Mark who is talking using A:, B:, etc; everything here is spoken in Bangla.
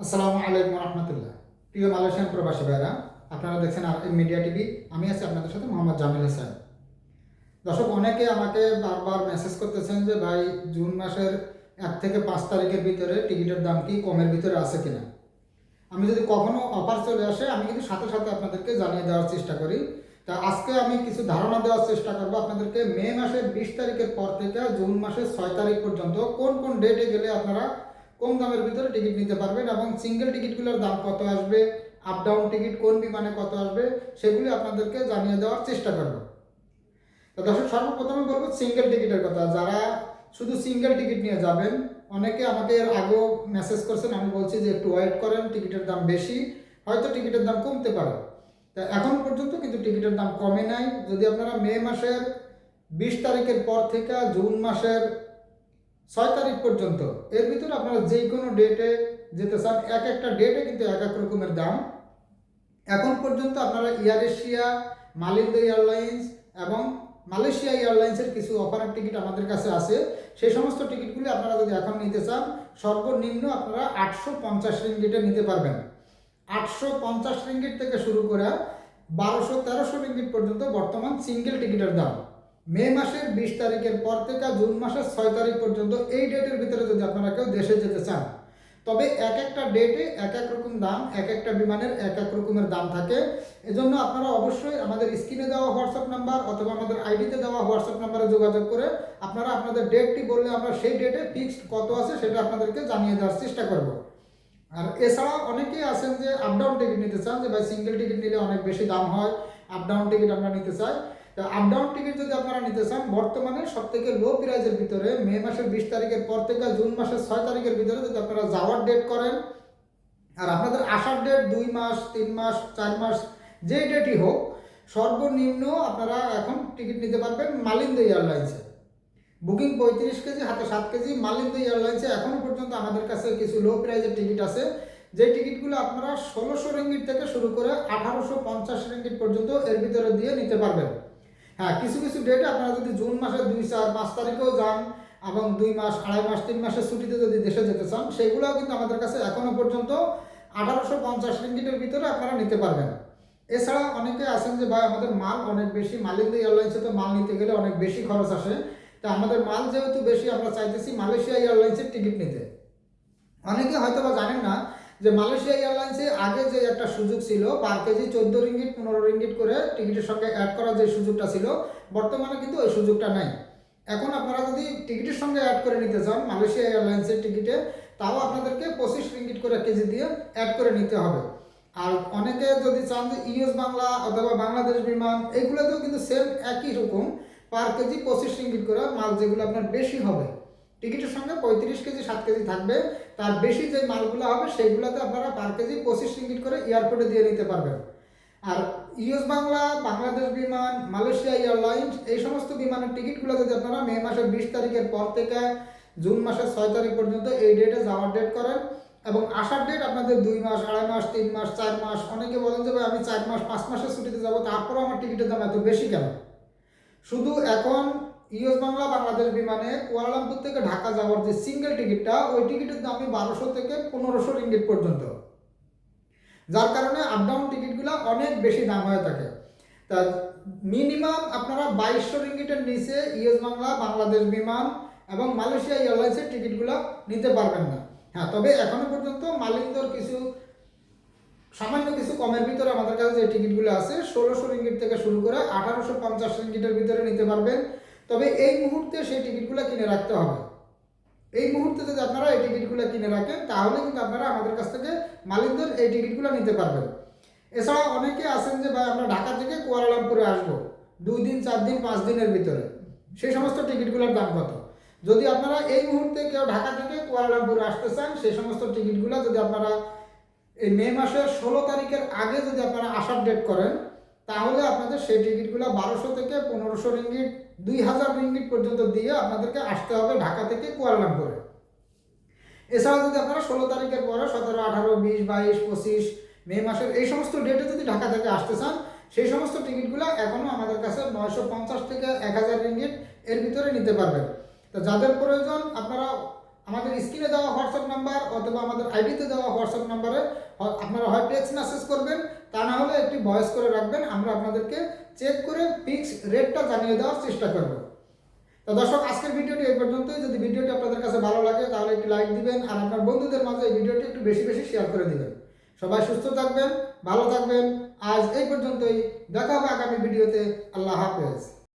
A: আসসালামু আলাইকুম রহমতুল্লাহ। প্রিয় মালয়েশিয়ান প্রবাসী ভাইরা আপনারা দেখছেন আর মিডিয়া টিভি। আমি আছি আপনাদের সাথে মোহাম্মদ জামিল হোসেন। দর্শক, অনেকে আমাকে বারবার মেসেজ করতেছেন যে, ভাই, জুন মাসের এক থেকে পাঁচ তারিখের ভিতরে টিকিটের দাম কি কমের ভিতরে আছে কিনা? আমি যদি কখনো অফার চলে আসে, আমি কিন্তু সাথে সাথে আপনাদেরকে জানিয়ে দেওয়ার চেষ্টা করি। তা আজকে আমি কিছু ধারণা দেওয়ার চেষ্টা করব আপনাদেরকে, মে মাসের বিশ তারিখের পর থেকে জুন মাসের ছয় তারিখ পর্যন্ত কোন কোন ডেটে গেলে আপনারা কম দামের ভিতরে টিকিট নিতে পারবেন এবং সিঙ্গেল টিকিটগুলোর দাম কত আসবে আপ ডাউন টিকিট কোন বিমানে কত আসবে, সেগুলি আপনাদেরকে জানিয়ে দেওয়ার চেষ্টা করব। তো দর্শক, সর্বপ্রথমে বলব সিঙ্গেল টিকিটের কথা। যারা শুধু সিঙ্গেল টিকিট নিয়ে যাবেন, অনেকে আমাকে এর আগেও মেসেজ করছেন, আমি বলছি যে একটু ওয়েট করেন টিকিটের দাম বেশি, হয়তো টিকিটের দাম কমতে পারে। তা এখন পর্যন্ত কিন্তু টিকিটের দাম কমে নাই। যদি আপনারা মে মাসের বিশ তারিখের পর থেকে জুন মাসের ছয় তারিখ পর্যন্ত। এর ভিতরে আপনারা যে কোনো ডেটে যেতে চান, এক একটা ডেটে কিন্তু এক এক রকমের দাম। এখন পর্যন্ত আপনারা এয়ার এশিয়া মালিন্দ এয়ারলাইন্স এবং মালয়েশিয়া এয়ারলাইন্সের কিছু অফারের টিকিট আমাদের কাছে আছে। সেই সমস্ত টিকিটগুলি আপনারা যদি এখন নিতে চান, সর্বনিম্ন আপনারা আটশো পঞ্চাশ রিঙ্গিটে নিতে পারবেন। আটশো পঞ্চাশ রিঙ্গিট থেকে শুরু করে বারোশো তেরোশো রিঙ্গিট পর্যন্ত বর্তমান সিঙ্গেল টিকিটের দাম। মে মাসের বিশ তারিখের পর থেকে জুন মাসের ছয় তারিখ পর্যন্ত এই ডেটের ভিতরে যদি আপনারা কেউ দেশে যেতে চান, তবে এক একটা ডেটে এক এক রকম দাম, এক একটা বিমানের এক এক রকমের দাম থাকে। এজন্য আপনারা অবশ্যই আমাদের স্ক্রিনে দেওয়া হোয়াটসঅ্যাপ নাম্বার অথবা আমাদের আইডিতে দেওয়া হোয়াটসঅ্যাপ নাম্বারে যোগাযোগ করে আপনারা আপনাদের ডেটটি বললে আমরা সেই ডেটে ফিক্সড কত আছে সেটা আপনাদেরকে জানিয়ে দেওয়ার চেষ্টা করব। আর এছাড়া অনেকেই আছেন যে আপ ডাউন টিকিট নিতে চান যে ভাই সিঙ্গেল টিকিট নিলে অনেক বেশি দাম হয় আপ ডাউন টিকিট আমরা নিতে চাই। তো আপ ডাউন টিকিট যদি আপনারা নিতে চান, বর্তমানে সব থেকে লো প্রাইজের ভিতরে, মে মাসের বিশ তারিখের পর থেকে জুন মাসের ছয় তারিখের ভিতরে যদি আপনারা যাওয়ার ডেট করেন, আর আপনাদের আসার ডেট দুই মাস, তিন মাস, চার মাস, যেই ডেটই হোক, সর্বনিম্ন আপনারা এখন টিকিট নিতে পারবেন মালিন্দ এয়ারলাইন্সে। বুকিং পঁয়ত্রিশ কেজি, হাতে সাত কেজি, মালিন্দ এয়ারলাইন্সে এখনও পর্যন্ত আমাদের কাছে কিছু লো প্রাইজের টিকিট আছে। যে টিকিটগুলো আপনারা ষোলোশো রিঙ্গিট থেকে শুরু করে আঠারোশো পঞ্চাশ রিঙ্গিট পর্যন্ত এর ভিতরে দিয়ে নিতে পারবেন। হ্যাঁ কিছু কিছু ডেটে আপনারা যদি জুন মাসের দুই চার পাঁচ তারিখেও যান এবং দুই মাস, আড়াই মাস, তিন মাসের ছুটিতে যদি দেশে যেতে চান, সেগুলোও কিন্তু আমাদের কাছে এখনও পর্যন্ত আঠারোশো পঞ্চাশ রিঙ্গিটের ভিতরে আপনারা নিতে পারবেন। এছাড়া অনেকে আছেন যে, ভাই, আমাদের মাল অনেক বেশি মালিন্দ এয়ারলাইন্সে তো মাল নিতে গেলে অনেক বেশি খরচ আসে। তা আমাদের মাল যেহেতু বেশি, আমরা চাইতেছি মালয়েশিয়া এয়ারলাইন্সের টিকিট নিতে। অনেকে হয়তো বা জানেন না যে মালয়েশিয়া এয়ারলাইন্সে আগে যে একটা সুযোগ ছিল, পার কেজি চোদ্দ রিঙ্গিট পনেরো রিঙ্গিট করে টিকিটের সঙ্গে অ্যাড করার যে সুযোগটা ছিল, বর্তমানে কিন্তু ওই সুযোগটা নাই। এখন আপনারা যদি টিকিটের সঙ্গে অ্যাড করে নিতে চান, মালয়েশিয়া এয়ারলাইন্সের টিকিটে, তাও আপনাদেরকে পঁচিশ রিঙ্গিট করে কেজি দিয়ে অ্যাড করে নিতে হবে। আর অনেকে যদি চান যে ইউএস বাংলা অথবা বাংলাদেশ বিমান এইগুলোতেও কিন্তু সেম একই রকম, পার কেজি পঁচিশ রিঙ্গিট করে মাল যেগুলো আপনার বেশি হবে। টিকিটের সঙ্গে পঁয়ত্রিশ কেজি, সাত কেজি থাকবে। তার বেশি যে মালগুলো হবে সেইগুলোতে আপনারা পার কেজি পঁচিশ রিঙ্গিট করে এয়ারপোর্টে দিয়ে নিতে পারবেন। আর ইউএস বাংলা, বাংলাদেশ বিমান, মালয়েশিয়া এয়ারলাইন্স, এই সমস্ত বিমানের টিকিটগুলো যদি আপনারা মে মাসের বিশ তারিখের পর থেকে জুন মাসের ছয় তারিখ পর্যন্ত এই ডেটে যাওয়ার ডেট করেন এবং আসার ডেট আপনাদের দুই মাস, আড়াই মাস, তিন মাস, চার মাস, অনেকে বলেন যে আমি চার মাস, পাঁচ মাসের ছুটিতে যাব, তারপরেও আমার টিকিটের দাম এত বেশি কেন? শুধু এখন ইউএস বাংলা বাংলাদেশ বিমানে কুয়ালালামপুর থেকে ঢাকা যাওয়ার যে সিঙ্গেল টিকিটটা ওই টিকিটের দামই বারোশো থেকে পনেরোশো রিঙ্গিট পর্যন্ত। যার কারণে আপ ডাউন টিকিটগুলো অনেক বেশি দাম হয়ে থাকে। তা মিনিমাম আপনারা বাইশশো রিঙ্গিটের নিচে ইউএস বাংলা বাংলাদেশ বিমান এবং মালয়েশিয়া এয়ারলাইন্সের টিকিটগুলো নিতে পারবেন না। হ্যাঁ তবে এখনও পর্যন্ত মালিকদের কিছু, সামান্য কিছু কমের ভিতরে আমাদের কাছে যে টিকিটগুলো আছে, ষোলোশো রিঙ্গিট থেকে শুরু করে আঠারোশো পঞ্চাশ রিঙ্গিটের ভিতরে নিতে পারবেন। তবে এই মুহূর্তে সেই টিকিটগুলো কিনে রাখতে হবে। এই মুহূর্তে যদি আপনারা এই টিকিটগুলো কিনে রাখেন, তাহলে কিন্তু আপনারা আমাদের কাছ থেকে মালিকদের এই টিকিটগুলো নিতে পারবেন। এছাড়া অনেকে আছেন যে, ভাই, আমরা ঢাকা থেকে কুয়ালালামপুরে আসব, দুই দিন, চার দিন, পাঁচ দিনের ভিতরে। সেই সমস্ত টিকিটগুলোর দাম কত? যদি আপনারা এই মুহূর্তে কেউ ঢাকা থেকে কুয়ালালামপুরে আসতে চান, সেই সমস্ত টিকিটগুলো যদি আপনারা এই মে মাসের ষোলো তারিখের আগে যদি আপনারা আসার ডেট করেন তাহলে আপনাদের সেই টিকিটগুলো বারোশো থেকে পনেরোশো রিঙ্গিট দুই হাজার রিঙ্গিট পর্যন্ত দিয়ে আপনাদেরকে আসতে হবে ঢাকা থেকে কুয়ালালামপুরে। এছাড়া যদি আপনারা ষোলো তারিখের পরে সতেরো, আঠারো, বিশ, বাইশ, পঁচিশ, মে মাসের এই সমস্ত ডেটে যদি ঢাকা থেকে আসতে চান, সেই সমস্ত টিকিটগুলো এখনও আমাদের কাছে নয়শো পঞ্চাশ থেকে এক হাজার রিঙ্গিট এর ভিতরে নিতে পারবেন। তো যাদের প্রয়োজন আপনারা আমাদের স্ক্রিনে দেওয়া হোয়াটসঅ্যাপ নাম্বার অথবা আমাদের আইডিতে দেওয়া হোয়াটসঅ্যাপ নাম্বারে আপনারা হয় টেক্সট মেসেজ করবেন, তা না হলে একটি ভয়েস করে রাখবেন, আমরা আপনাদেরকে চেক করে ফিক্স রেটটা জানিয়ে দেওয়ার চেষ্টা করব। তো দর্শক, আজকের ভিডিওটি এই পর্যন্তই। যদি ভিডিওটি আপনাদের কাছে ভালো লাগে, তাহলে একটি লাইক দিবেন আর আপনার বন্ধুদের মাঝে এই ভিডিওটি একটু বেশি বেশি শেয়ার করে দিবেন। সবাই সুস্থ থাকবেন, ভালো থাকবেন। আজ এই পর্যন্তই। দেখা হবে আগামী ভিডিওতে। আল্লাহ হাফেজ।